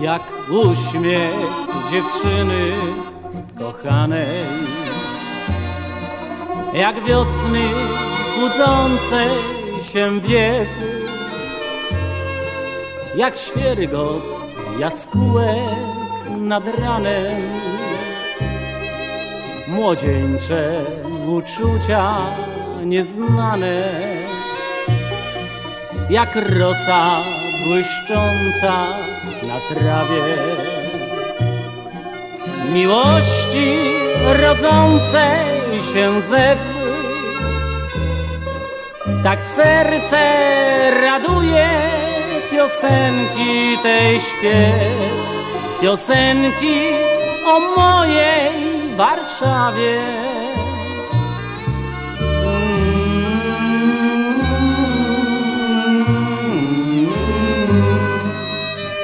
jak uśmiech dziewczyny kochanej, jak wiosny budzącej się wieku, jak świerygot jaskółek nad ranem, młodzieńcze uczucia nieznane, jak rosa błyszcząca na trawie. Miłości rodzącej się zewy, tak serce raduje piosenki tej śpiew, piosenki o mojej Warszawie.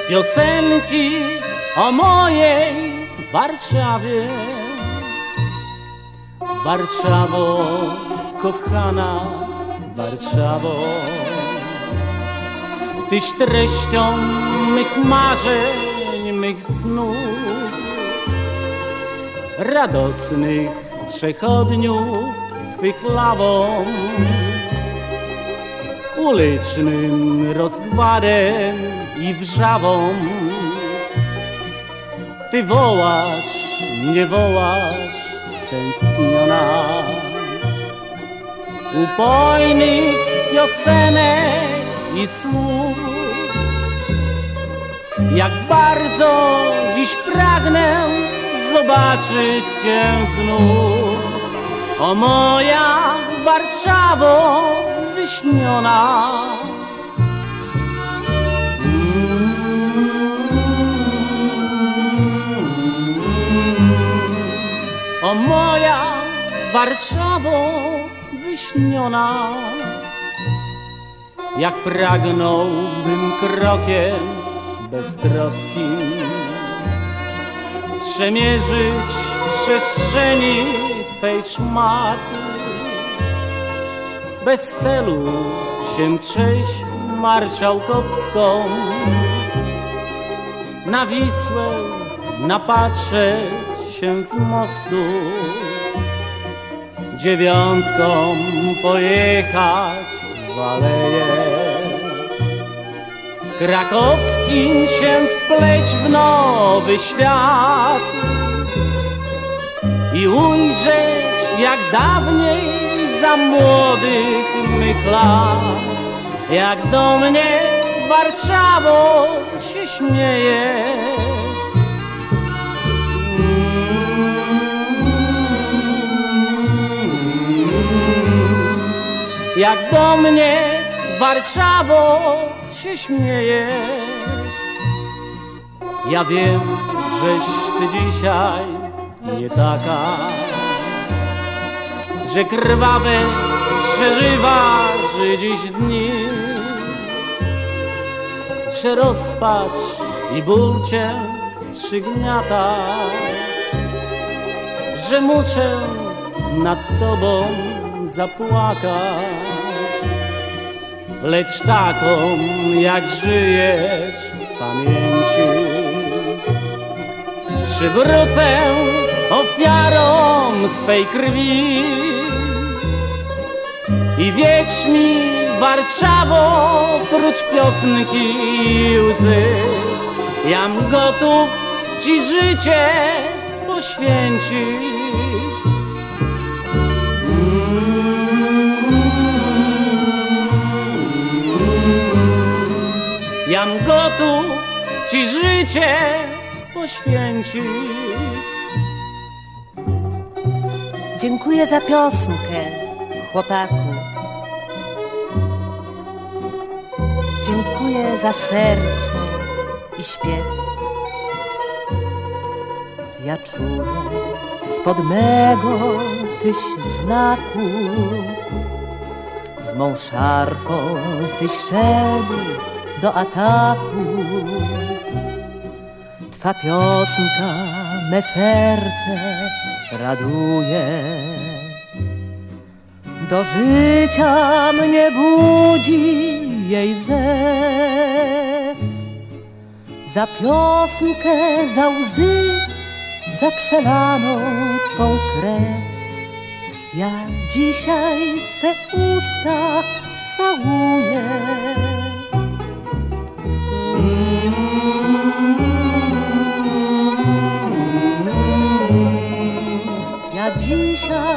Piosenki o mojej Warszawie. Warszawo, kochana Warszawo, Tyś treścią mych marzeń, mych snów, radosnych przechodniów Twych lawą, ulicznym rozgwarem i wrzawą. Ty wołasz, nie wołasz, stęskniona, upojnych piosenek i słów. Jak bardzo dziś pragnę zobaczyć Cię znów, o moja Warszawo wyśniona. O moja Warszawo wyśniona, jak pragnąłbym krokiem beztroskim przemierzyć przestrzeni Twej szmaty, bez celu się przejść marszałkowską, na Wisłę napatrzeć się z mostu, dziewiątką pojechać w aleję. Krakowskim się wpleść w nowy świat i ujrzeć jak dawniej za młodych mych lat, jak do mnie Warszawo się śmiejesz. Jak do mnie Warszawo się śmiejesz. Ja wiem, żeś ty dzisiaj nie taka, że krwawe przeżywasz dziś dni, że rozpacz i ból cię przygniata, że muszę nad tobą zapłakać, lecz taką jak żyjesz w pamięci. Przywrócę ofiarom swej krwi i wieś mi Warszawo prócz piosenki i łzy. Jam gotów ci życie poświęcić. Jam gotów ci życie poświęcić. Dziękuję za piosenkę, chłopaku. Dziękuję za serce i śpiew. Ja czuję spod mego tyś znaku, z mą szarfą tyś szedł do ataku. Twa piosenka me serce raduje. Do życia mnie budzi jej. Za piosnkę, za łzy, za przelaną twą krew. Ja dzisiaj te usta całuję. Ja dzisiaj